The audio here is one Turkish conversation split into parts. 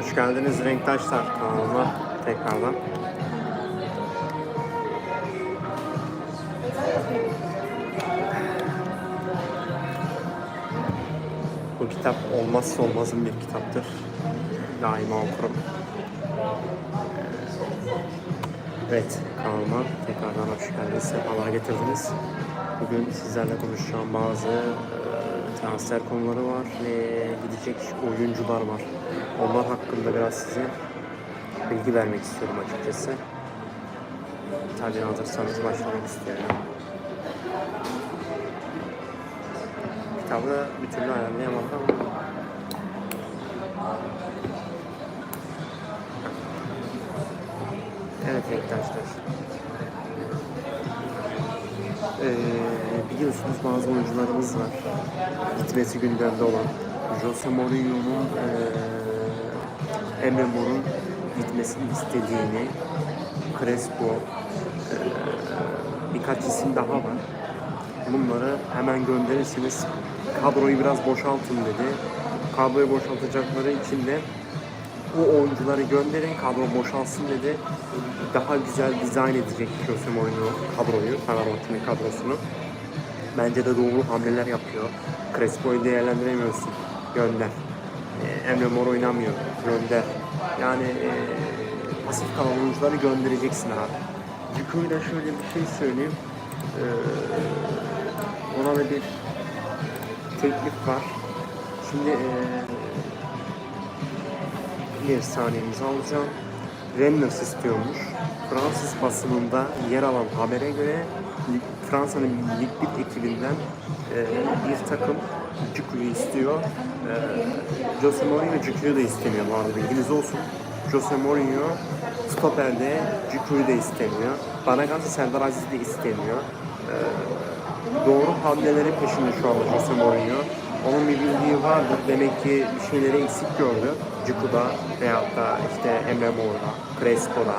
Hoş geldiniz Renktaşlar kanalıma tekrardan. Bu kitap olmazsa olmazım bir kitaptır. Daima okurum. Evet, kanalıma tekrardan hoş geldiniz, sefalar getirdiniz. Bugün sizlerle konuşacağım bazı transfer konuları var ve gidecek oyuncular var. Onlar hakkında biraz size bilgi vermek istiyorum açıkçası. Tabii hazırsanız başlamak istiyorum. Kitabı bir türlü ayarlayamadım ama Evet arkadaşlar. Ee, biliyorsunuz bazı oyuncularımız var. Gitmesi gündemde olan. Jose Mourinho'nun ee, Emre Mor'un gitmesini istediğini Crespo ee, birkaç isim daha var. Bunları hemen gönderirsiniz. Kadroyu biraz boşaltın dedi. Kadroyu boşaltacakları için de o oyuncuları gönderin, kadro boşalsın dedi. Daha güzel dizayn edecek Jose Mourinho kadroyu, Fenerbahçe'nin kadrosunu. Bence de doğru hamleler yapıyor. Crespo'yu değerlendiremiyorsun. Gönder. Ee, Emre Mor oynamıyor. Gönder. Yani e, pasif kalan oyuncuları göndereceksin abi. Ciko'yla şöyle bir şey söyleyeyim. Ee, ona da bir teklif var. Şimdi e, bir saniyemizi alacağım. Renners istiyormuş. Fransız basınında yer alan habere göre Fransa'nın Lig 1 ekibinden e, bir takım Ciku'yu istiyor. E, Jose Mourinho Ciku'yu da istemiyor bu arada bilginiz olsun. Jose Mourinho stoperde Ciku'yu da istemiyor. Bana kalırsa Serdar Aziz de istemiyor. E, doğru hamlelerin peşinde şu anda Jose Mourinho. Onun bir bildiği vardır. Demek ki bir şeyleri eksik gördü. Ciku'da veyahut da işte Emre Mor'da, Crespo'da.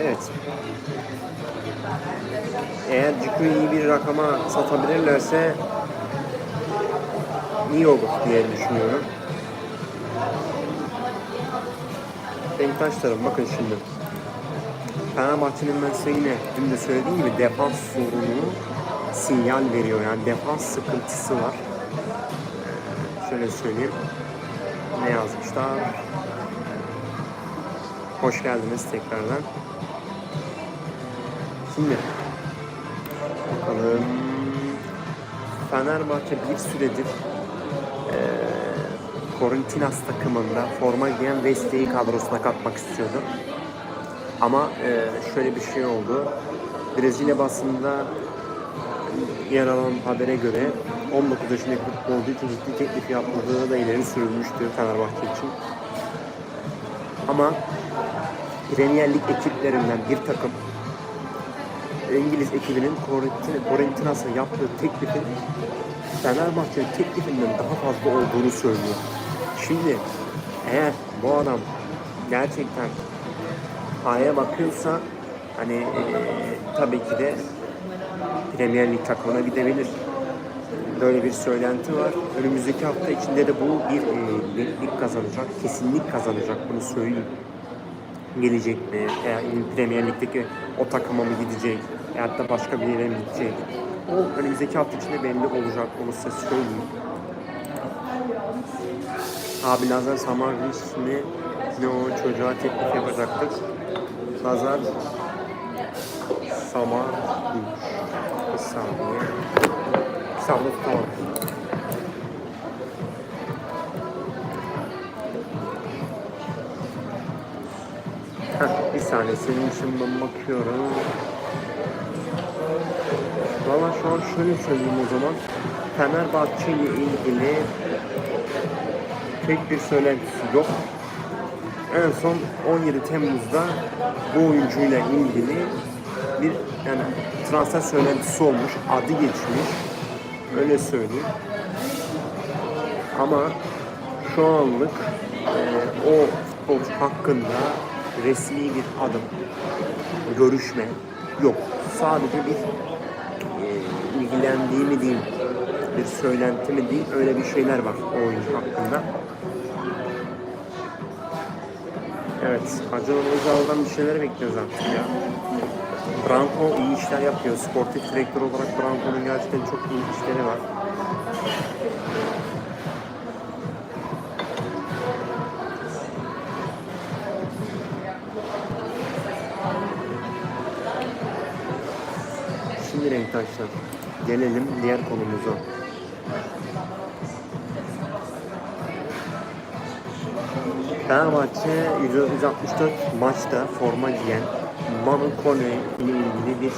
Evet. Eğer Ciku'yu iyi bir rakama satabilirlerse iyi olur diye düşünüyorum. Beşiktaşlarım bakın şimdi. Fenerbahçe'nin ben size yine dün de söylediğim gibi defans sorunu sinyal veriyor. Yani defans sıkıntısı var. Ee, şöyle söyleyeyim. Ne yazmışlar? Hoş geldiniz tekrardan. Şimdi bakalım. Fenerbahçe bir süredir eee Corinthians takımında forma giyen Wesley'i kadrosuna katmak istiyordu. Ama eee, şöyle bir şey oldu. Brezilya basında yer alan habere göre 19 yaşındaki futbolcu için ciddi teklif yapıldığı da ileri sürülmüştü Fenerbahçe için. Ama Premier Lig ekiplerinden bir takım İngiliz ekibinin Corinthians'a yaptığı teklifin Fenerbahçe'nin teklifinden daha fazla olduğunu söylüyor. Şimdi eğer bu adam gerçekten paraya bakıyorsa hani eee, tabii ki de Premier Lig takımına gidebilir. Böyle bir söylenti var. Önümüzdeki hafta içinde de bu bir e, lig kazanacak. Kesinlik kazanacak bunu söyleyeyim. Gelecek mi? Veya Premier Lig'deki o takıma mı gidecek? Veyahut da başka bir yere mi gidecek? O önümüzdeki hafta içinde belli olacak. Onu size söyleyeyim. Abi Lazar Samarviç mi? Ne o çocuğa teklif yapacaktık. Lazar Samar bir saniye. Saniye tamam. Saniye senin ben bakıyorum. Valla şu an şöyle söyleyeyim o zaman. Fenerbahçe ile ilgili tek bir söylentisi yok. En son 17 Temmuz'da bu oyuncuyla ilgili bir yani transfer söylentisi olmuş, adı geçmiş. Öyle söyleyeyim. Ama şu anlık e, o futbolcu hakkında resmi bir adım, görüşme yok. Sadece bir e, ilgilendiğimi diyeyim bir söylenti mi değil öyle bir şeyler var o oyuncu hakkında. Evet, Acun Ilıcalı'dan bir şeyler bekliyoruz artık ya. Branko iyi işler yapıyor. Sportif direktör olarak Branko'nun gerçekten çok iyi işleri var. Renktaşlar. Gelelim diğer konumuza. Fenerbahçe 164 maçta forma giyen Manu Kone ile ilgili bir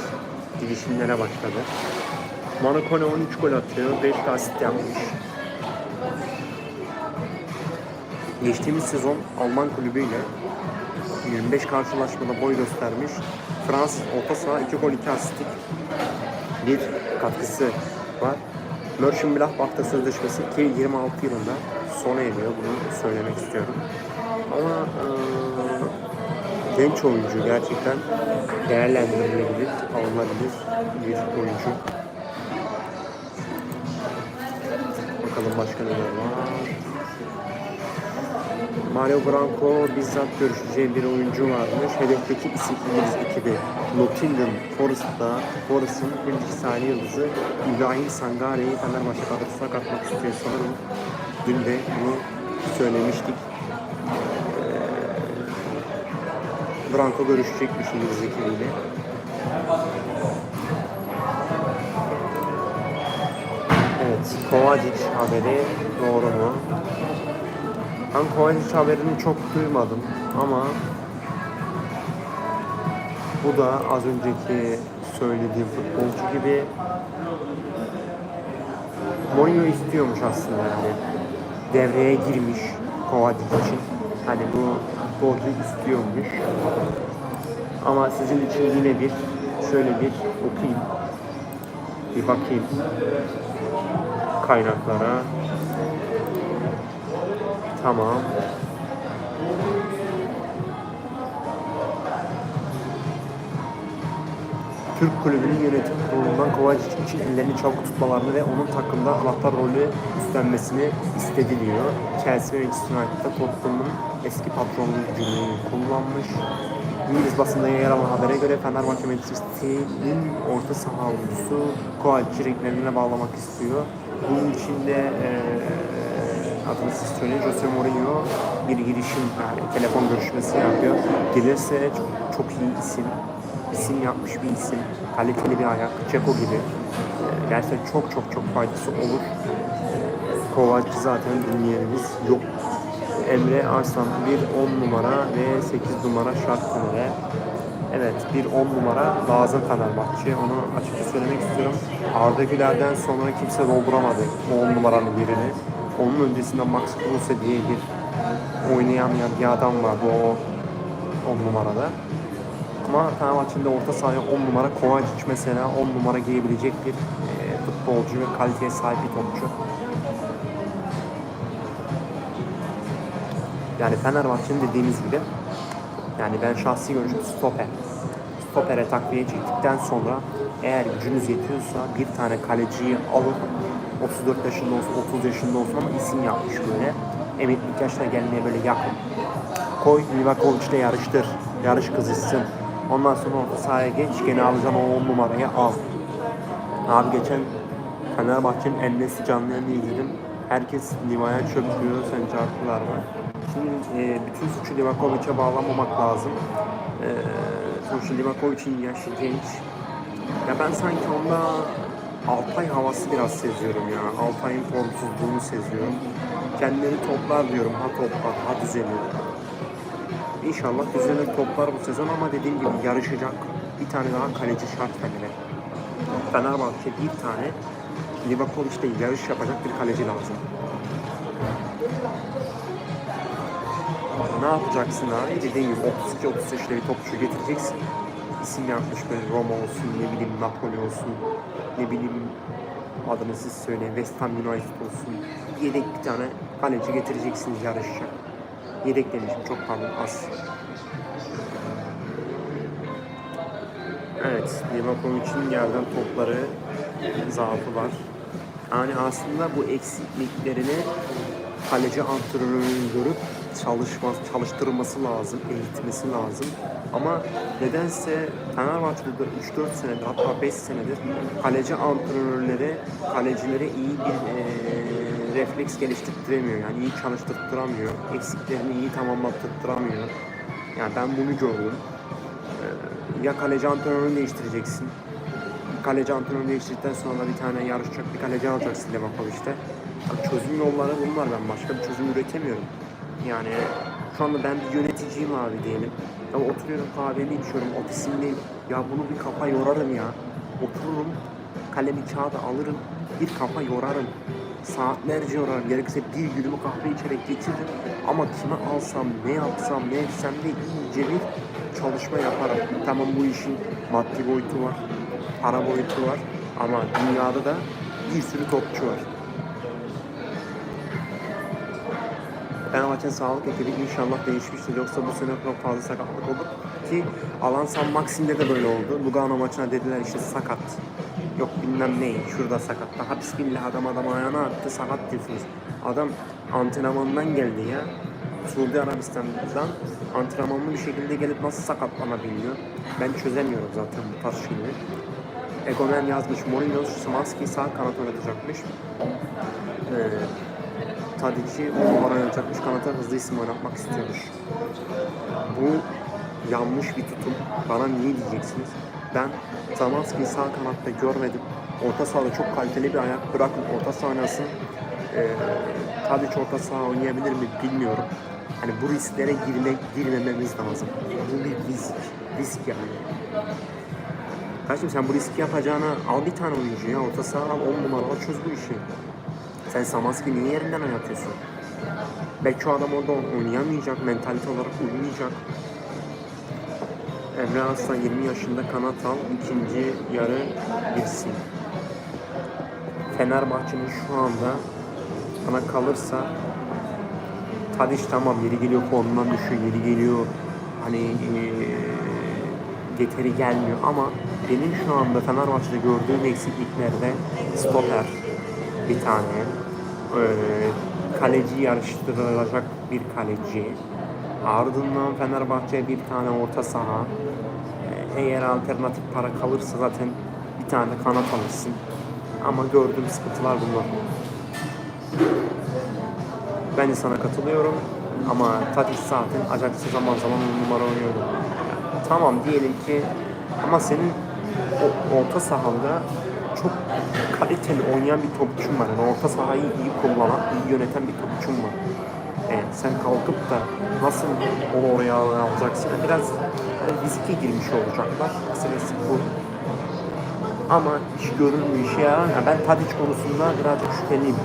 girişimlere başladı. Manu Kone 13 gol atıyor, 5 de asist yapmış. Geçtiğimiz sezon Alman kulübüyle 25 karşılaşmada boy göstermiş. Fransız orta saha 2 gol 2 asistlik bir katkısı var. Mönchengladbach'ta sözleşmesi 2026 yılında sona eriyor. Bunu söylemek istiyorum. Ama eee, genç oyuncu gerçekten değerlendirilebilir, alınabilir bir oyuncu. Bakalım başka neler var. Mario Branco bizzat görüşeceği bir oyuncu varmış. Hedefteki isim İngiliz ekibi Nottingham Forest'ta Forest'ın ilk sahne yıldızı İbrahim Sangare'yi Fenerbahçe kadrosuna katmak istiyor sanırım. Dün de bunu söylemiştik. Ee, Branco görüşecekmiş İngiliz ekibiyle. Evet, Kovacic haberi doğru mu? Ben Kovacic haberini çok duymadım ama bu da az önceki söylediğim futbolcu gibi Mourinho istiyormuş aslında yani. Devreye girmiş Kovacic için. Hani bu futbolcu istiyormuş. Ama sizin için yine bir şöyle bir okuyayım. Bir bakayım kaynaklara. Tamam. Türk kulübünün yönetim kurulundan Kovacic için ellerini çabuk tutmalarını ve onun takımda anahtar rolü üstlenmesini istediliyor. Chelsea ve Manchester United'da Tottenham'ın eski patronu cümleyi kullanmış. İngiliz basında yer alan habere göre Fenerbahçe Manchester City'nin orta saha oyuncusu Kovacic'i renklerine bağlamak istiyor. Bunun için de eee adını siz söyleyin Jose Mourinho bir girişim yani telefon görüşmesi yapıyor. Gelirse çok, çok iyi isim, isim yapmış bir isim, kaliteli bir ayak, Ceko gibi. Ee, Gerçekten çok çok çok faydası olur. Kovac zaten dinleyenimiz yok. Emre Arslan bir 10 numara ve 8 numara şart ve Evet bir 10 numara lazım Fenerbahçe. Onu açıkça söylemek istiyorum. Arda Güler'den sonra kimse dolduramadı o 10 numaranın birini. Onun öncesinde Max Kruse diye bir oynayamayan bir adam vardı o 10 numarada. Ama Fenerbahçe'nin orta sahaya 10 numara Kovacic mesela 10 numara giyebilecek bir e, futbolcu ve kaliteye sahip bir topçu. Yani Fenerbahçe'nin dediğimiz gibi yani ben şahsi görüşüm stoper. Stopere takviye çektikten sonra eğer gücünüz yetiyorsa bir tane kaleciyi alıp 34 yaşında olsun, 30 yaşında olsun ama isim yapmış böyle. Emeklilik yaşına gelmeye böyle yakın. Koy Livakovic'le yarıştır. Yarış kızışsın. Ondan sonra orta sahaya geç. Gene alacaksın o 10 numarayı al. Abi geçen Fenerbahçe'nin Ennesi canlı yayını izledim. Herkes Liva'ya çöküyor. Sence haklılar mı? Şimdi e, bütün suçu Livakovic'e bağlamamak lazım. E, sonuçta Livakovic'in yaşı genç. Ya ben sanki onda Altay havası biraz seziyorum ya. Altay'ın formsuzluğunu seziyorum. Kendileri toplar diyorum. Ha toplar, ha düzenir. İnşallah düzenir toplar bu sezon ama dediğim gibi yarışacak. Bir tane daha kaleci şart Fener'e. Fenerbahçe bir tane Livakovic'le yarış yapacak bir kaleci lazım. Ne yapacaksın abi? Dediğim gibi 32-33 yaşında bir topçu getireceksin. İsim yapmış böyle Roma olsun, ne bileyim Napoli olsun, ne bileyim adını siz söyleyin West Ham United olsun. Yedek bir tane kaleci getireceksiniz yarışacak. Yedek demişim çok pardon az. Evet, Livakovic'in yerden topları zaafı var. Yani aslında bu eksikliklerini kaleci antrenörünün görüp çalışma, çalıştırması lazım, eğitmesi lazım. Ama nedense Fenerbahçe'de 3-4 senedir hatta 5 senedir kaleci antrenörleri kalecilere iyi bir eee, refleks geliştiremiyor. Yani iyi çalıştırtıramıyor. Eksiklerini iyi tamamlattırtamıyor. Yani ben bunu gördüm. Eee, ya kaleci antrenörünü değiştireceksin kaleci antrenörü değiştirdikten sonra bir tane yarışacak bir kaleci alacaksın Livakovic'te. Bak çözüm yolları bunlar ben başka bir çözüm üretemiyorum. Yani şu anda ben bir yöneticiyim abi diyelim. Ya oturuyorum kahvemi içiyorum ofisimdeyim. Ya bunu bir kafa yorarım ya. Otururum kalemi kağıdı alırım bir kafa yorarım. Saatlerce yorarım. Gerekirse bir günümü kahve içerek geçiririm. Ama kime alsam, ne yapsam, ne etsem de iyice bir çalışma yaparım. Tamam bu işin maddi boyutu var para boyutu var ama dünyada da bir sürü topçu var. Fenerbahçe'nin sağlık ekibi inşallah değişmiştir. Yoksa bu sene çok fazla sakatlık olur. Ki Alan San Maxim'de de böyle oldu. Lugano maçına dediler işte sakat. Yok bilmem ne, şurada sakat. Daha bismillah adam adam ayağına attı, sakat diyorsunuz. Adam antrenmandan geldi ya. Suudi Arabistan'dan antrenmanlı bir şekilde gelip nasıl sakatlanabiliyor? Ben çözemiyorum zaten bu tarz şeyleri. Egomen yazmış, Mourinho Szymanski'yi sağ kanat oynatacakmış. Ee, Tadic'i on numara oynatacakmış, kanata hızlı isim oynatmak istiyormuş. Bu yanlış bir tutum. Bana niye diyeceksiniz? Ben Zamanski'yi sağ kanatta görmedim. Orta sahada çok kaliteli bir ayak. Bırakın orta saha oynasın. Ee, Tadic orta saha oynayabilir mi bilmiyorum. Hani bu risklere girmek, girmememiz lazım. Bu bir risk. Risk yani. Kardeşim sen bu riski yapacağına al bir tane oyuncu ya. Orta saha al 10 numara al çöz bu işi. Sen Samaski niye yerinden oynatıyorsun? Belki o adam orada oynayamayacak, mentalite olarak uymayacak. Emre Aslan 20 yaşında kanat al, ikinci yarı girsin. Fenerbahçe'nin şu anda bana kalırsa Tadiş tamam yeri geliyor formdan düşüyor, yeri geliyor hani getiri gelmiyor ama benim şu anda Fenerbahçe'de gördüğüm eksikliklerde stoper bir tane, eee, kaleci yarıştırılacak bir kaleci, ardından Fenerbahçe bir tane orta saha, eğer alternatif para kalırsa zaten bir tane kanat alırsın. Ama gördüğüm sıkıntılar bunlar. Ben de sana katılıyorum ama Tadic zaten Ajax'ı zaman zaman numara oynuyordu. Tamam diyelim ki ama senin o, orta sahanda çok kaliteli oynayan bir topçun var. Yani orta sahayı iyi kullanan, iyi yöneten bir topçun var. Evet, sen kalkıp da nasıl onu oraya alacaksın? Biraz riske girmiş olacaklar. Meselesi bu. Ama hiç görünmüyor işe yarar. Yani ben Tadic konusunda birazcık şüpheliyim.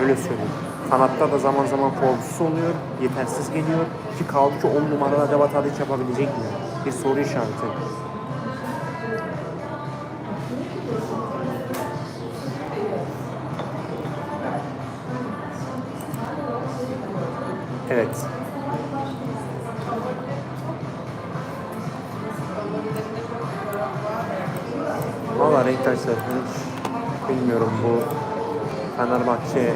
Öyle söyleyeyim. Kanatta da zaman zaman formsuz oluyor, yetersiz geliyor. Ki kaldı ki 10 numaralı acaba Tadic yapabilecek mi? Bir soru işareti. Evet. Valla Renktaşlar hiç bilmiyorum bu Fenerbahçe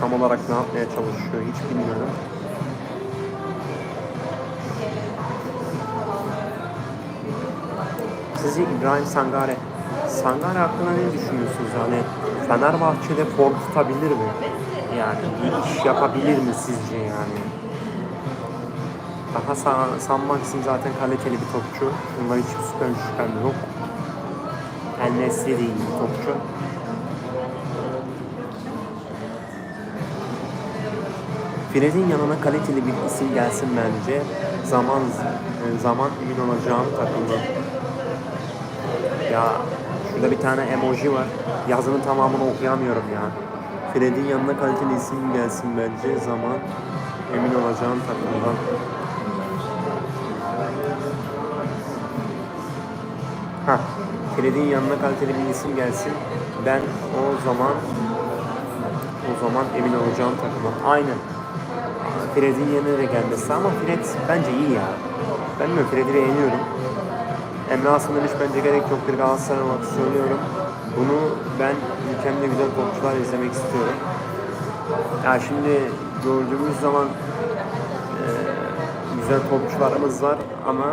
tam olarak ne yapmaya çalışıyor hiç bilmiyorum. Sizce İbrahim Sangare Sangare hakkında ne düşünüyorsunuz? Yani Fenerbahçe'de form tutabilir mi? Yani bir iş yapabilir mi sizce yani? Daha San, San Maxim zaten kaliteli bir topçu. Bundan hiçbir şüphem, şüphem yok. El Nesri de bir topçu. Fred'in yanına kaliteli bir isim gelsin bence. Zaman e, zaman emin olacağım takımda. Ya şurada bir tane emoji var. Yazının tamamını okuyamıyorum ya. Fred'in yanına kaliteli isim gelsin bence. Zaman emin olacağım takımdan. Ha, Fred'in yanına kaliteli bir isim gelsin. Ben o zaman o zaman emin olacağım takımdan. Aynen. Fred'in yerine de gelmesi ama Fred bence iyi ya. Ben mi Fred'i beğeniyorum. Emre Aslan demiş bence gerek yok bir Galatasaray olarak söylüyorum. Bunu ben hem de güzel topçular izlemek istiyorum. Ya şimdi gördüğümüz zaman e, güzel topçularımız var ama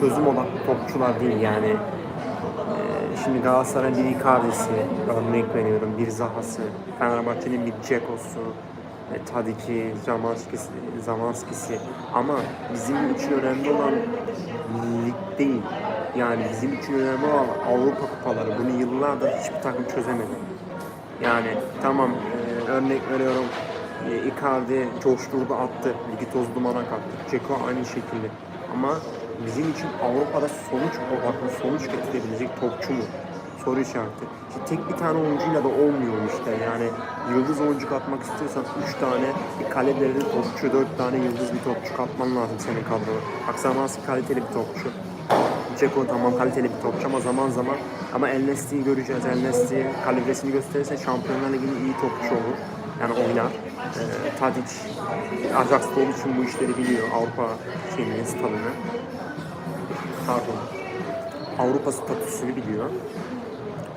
çözüm odaklı topçular değil yani. E, şimdi Galatasaray'ın bir Icardi'si, örnek veriyorum, bir Zaha'sı, Fenerbahçe'nin bir Ceko'su, e, Tadic'i, Zamanski'si, Zamanski'si ama bizim için önemli olan değil. Yani bizim için önemli olan Avrupa kupaları. Bunu yıllardır hiçbir takım çözemedi. Yani tamam e, örnek veriyorum e, Icardi coşturdu attı. Ligi toz dumana kattı. Ceko aynı şekilde. Ama bizim için Avrupa'da sonuç odaklı sonuç getirebilecek topçu mu? Soru işareti. Şimdi tek bir tane oyuncuyla da olmuyor işte. Yani yıldız oyuncu katmak istiyorsan 3 tane bir kale topçu, 4 tane yıldız bir topçu katman lazım senin kadrona. Bak Zamanski kaliteli bir topçu. Ceko tamam kaliteli bir topçu ama zaman zaman ama El Nesli'yi göreceğiz. El Nesli kalibresini gösterirse Şampiyonlar Ligi'nin iyi topçu olur. Yani oynar. Ee, Tadic Ajax'ta olduğu için bu işleri biliyor. Avrupa şeyini, stadını. Pardon. Avrupa statüsünü biliyor.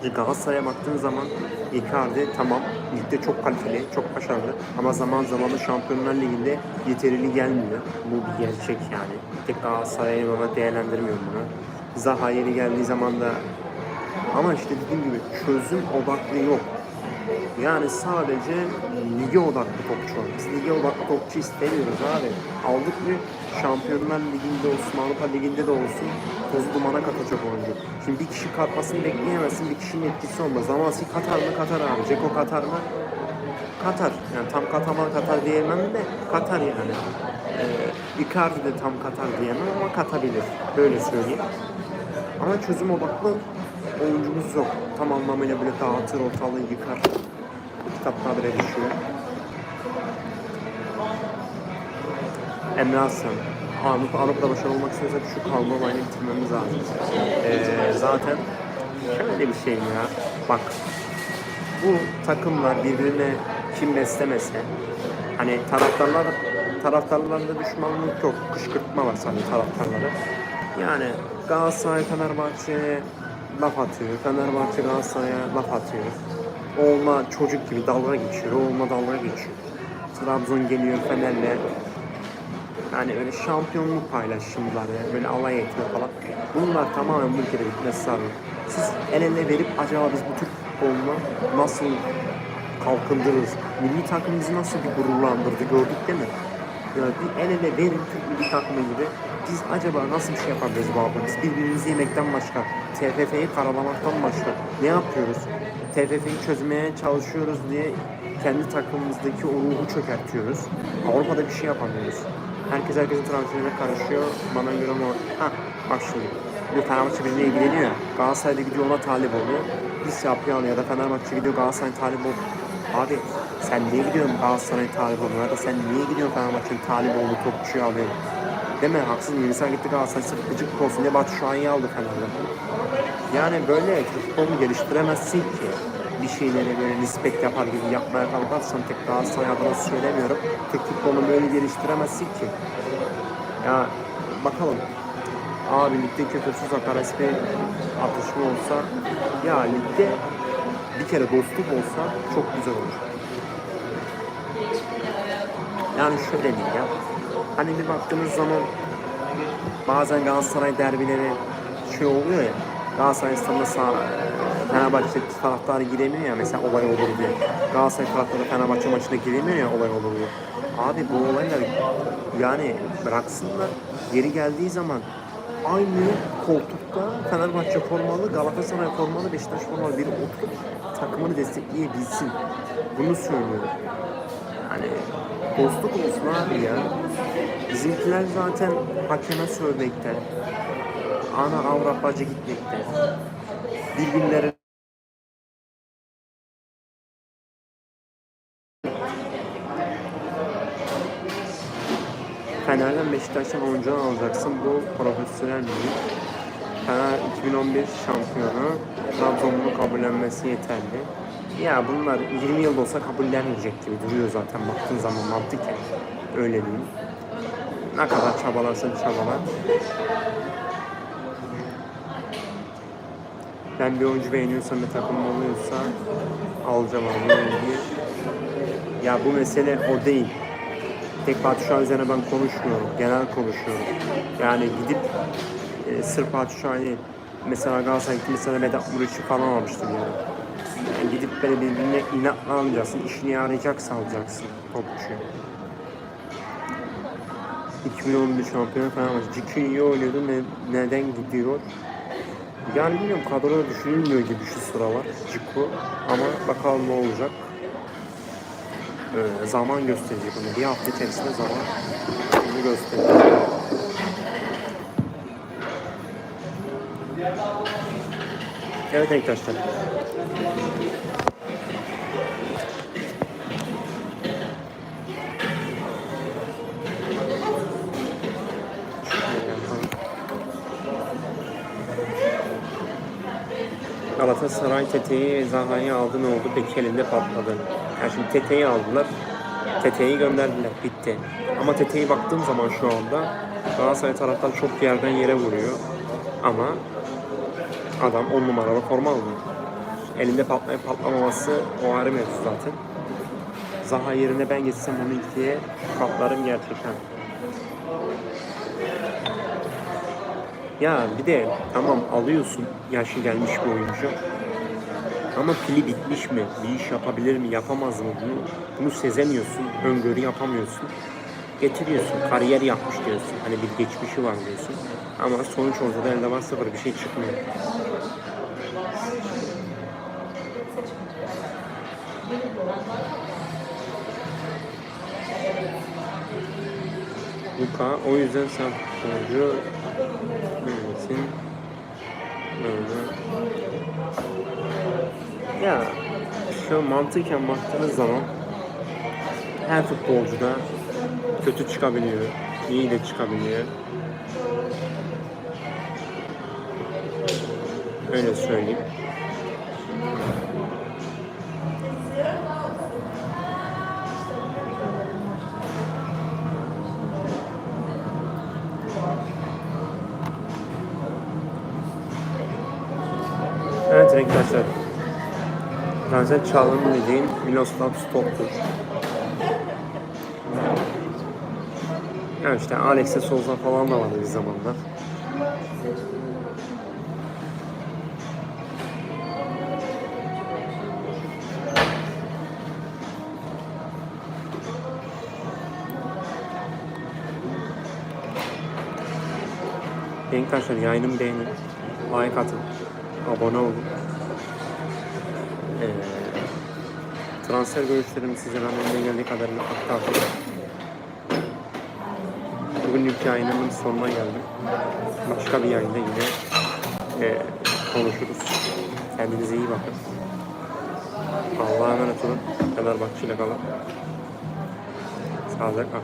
Galatasaray'a baktığın zaman Icardi tamam ligde çok kaliteli, çok başarılı ama zaman zaman da Şampiyonlar Ligi'nde yeterli gelmiyor. Bu bir gerçek yani. Tek Galatasaray'a bana değerlendirmiyorum bunu. Zaha yeri geldiği zaman da ama işte dediğim gibi çözüm odaklı yok. Yani sadece lige odaklı topçu var. Biz lige odaklı topçu istemiyoruz abi. Aldık mı Şampiyonlar Ligi'nde olsun, Avrupa Ligi'nde de olsun toz dumana katacak oyuncu. Şimdi bir kişi katmasını bekleyemezsin, bir kişinin etkisi olmaz. Zamansı katar mı? Katar abi. Ceko katar mı? Katar. Yani tam katama katar diyemem de katar yani. Ee, Icardi de tam katar diyemem ama katabilir. Böyle söyleyeyim. Ama çözüm odaklı oyuncumuz yok. Tam anlamıyla böyle dağıtır, ortalığı yıkar. Kitapta bile düşüyor. Emre Aslan. Avrupa, Avrupa'da başarılı olmak istiyorsak şu kalma olayını bitirmemiz lazım. Ee, zaten şöyle bir şey ya. Bak bu takımlar birbirine kim beslemese hani taraftarlar taraftarlarında düşmanlık yok. Kışkırtma var sadece taraftarları. Yani Galatasaray Fenerbahçe'ye laf atıyor. Fenerbahçe Galatasaray'a laf atıyor. Olma çocuk gibi dalga geçiyor. Olma dalga geçiyor. Trabzon geliyor Fener'le yani öyle şampiyonluk paylaşımları, böyle alay etme falan. Bunlar tamamen bu ülkede bitmesi lazım. Siz el ele verip acaba biz bu Türk futbolunu nasıl kalkındırırız? Milli takım bizi nasıl bir gururlandırdı gördük değil mi? Yani bir el ele verin Türk milli takımı gibi. Biz acaba nasıl bir şey yapabiliriz bu abla? Biz birbirimizi yemekten başka, TFF'yi karalamaktan başka ne yapıyoruz? TFF'yi çözmeye çalışıyoruz diye kendi takımımızdaki o ruhu çökertiyoruz. Avrupa'da bir şey yapamıyoruz. Herkes herkesin transferine karışıyor. Bana göre ama ha bak şimdi. Bu Fenerbahçe birine ilgileniyor ya. Galatasaray'da gidiyor ona talip oluyor. Biz yapıyor ya da Fenerbahçe gidiyor Galatasaray talip oluyor. Abi sen niye gidiyorsun Galatasaray talip oluyor ya da sen niye gidiyorsun Fenerbahçe'nin talip olduğu topçuyu alıyorsun? Değil mi? Haksız mıyım? İnsan gitti Galatasaray sırf gıcık diye Batu Şahin'i aldı Fener'de. Yani böyle futbolunu geliştiremezsin ki bir şeyleri böyle nispet yapar gibi yapmaya kalkarsan tek Galatasaray adına söylemiyorum. Türk futbolunu böyle geliştiremezsin ki. Ya bakalım. Abi ligde kötüsüz akaras bir atışma olsa ya ligde bir kere dostluk olsa çok güzel olur. Yani şöyle diyeyim ya. Hani bir baktığımız zaman bazen Galatasaray derbileri şey oluyor ya. Galatasaray stadında sağ, Fenerbahçe taraftarı giremiyor ya mesela olay olur diye. Galatasaray taraftarı Fenerbahçe maçına giremiyor ya olay olur diye. Abi bu olaylar yani bıraksınlar geri geldiği zaman aynı koltukta Fenerbahçe formalı, Galatasaray formalı, Beşiktaş formalı biri oturup takımını destekleyebilsin. Bunu söylüyorum. Yani dostluk olsun abi ya. Bizimkiler zaten hakeme sövmekte. Ana Avrupacı gitmekte. Birbirlerine Beşiktaş'tan oyuncu alacaksın. Bu profesyonel bir lig. Fener 2011 şampiyonu. Trabzon'un kabullenmesi yeterli. Ya bunlar 20 yıl olsa kabullenmeyecek gibi duruyor zaten baktığın zaman mantıken. Öyle diyeyim. Ne kadar çabalarsan çabalar. Ben bir oyuncu beğeniyorsam ve takımım oluyorsa alacağım abi. Ya bu mesele o değil. Tek Fatih Şah üzerine ben konuşmuyorum. Genel konuşuyorum. Yani gidip e, sırf Fatih Şah'ı mesela Galatasaray gitti mesela Vedat Muriç'i falan almıştım yani. yani. Gidip böyle birbirine inatla almayacaksın. İşine yarayacaksa alacaksın topçuyu. 2011 şampiyon Fenerbahçe. Ciku iyi oynuyordu. Ne, neden gidiyor? Yani bilmiyorum kadroda düşünülmüyor gibi şu sıralar Ciku. Ama bakalım ne olacak. Ee, zaman gösterecek bunu. Bir hafta içerisinde zaman bunu gösterecek. Evet arkadaşlar. Galatasaray Tete'yi Zaha'yı aldı ne oldu? Peki elinde patladı. Yani şimdi Tete'yi aldılar. Tete'yi gönderdiler. Bitti. Ama Tete'yi baktığım zaman şu anda Galatasaray taraftar çok yerden yere vuruyor. Ama adam 10 numaralı forma alıyor. Elinde patlayıp patlamaması o ayrı mevzu zaten. Zaha yerine ben geçsem onu ikiye katlarım gerçekten. Ya bir de tamam alıyorsun yaşı gelmiş bir oyuncu. Ama pili bitmiş mi? Bir iş yapabilir mi? Yapamaz mı? Bunu, bunu sezemiyorsun. Öngörü yapamıyorsun. Getiriyorsun. Kariyer yapmış diyorsun. Hani bir geçmişi var diyorsun. Ama sonuç ortada elde var sıfır bir şey çıkmıyor. Luka o yüzden sen futbolcu Mehmet'in böyle ya şu mantıken baktığınız zaman her futbolcuda kötü çıkabiliyor, iyi de çıkabiliyor. Öyle söyleyeyim. Bence Çağla'nın dediğin Miloslav Stok'tur. Yani işte Alex'e Souza falan da vardı bir zamanlar. Arkadaşlar yayınımı beğenin, like atın, abone olun. Ee, transfer görüşlerimi size ben elimden geldiği kadarıyla aktardım. Bugünlük yayınımın sonuna geldim. Başka bir yayında yine e, konuşuruz. Kendinize iyi bakın. Allah'a emanet olun. Fenerbahçe ile kalın. Sağlıcakla.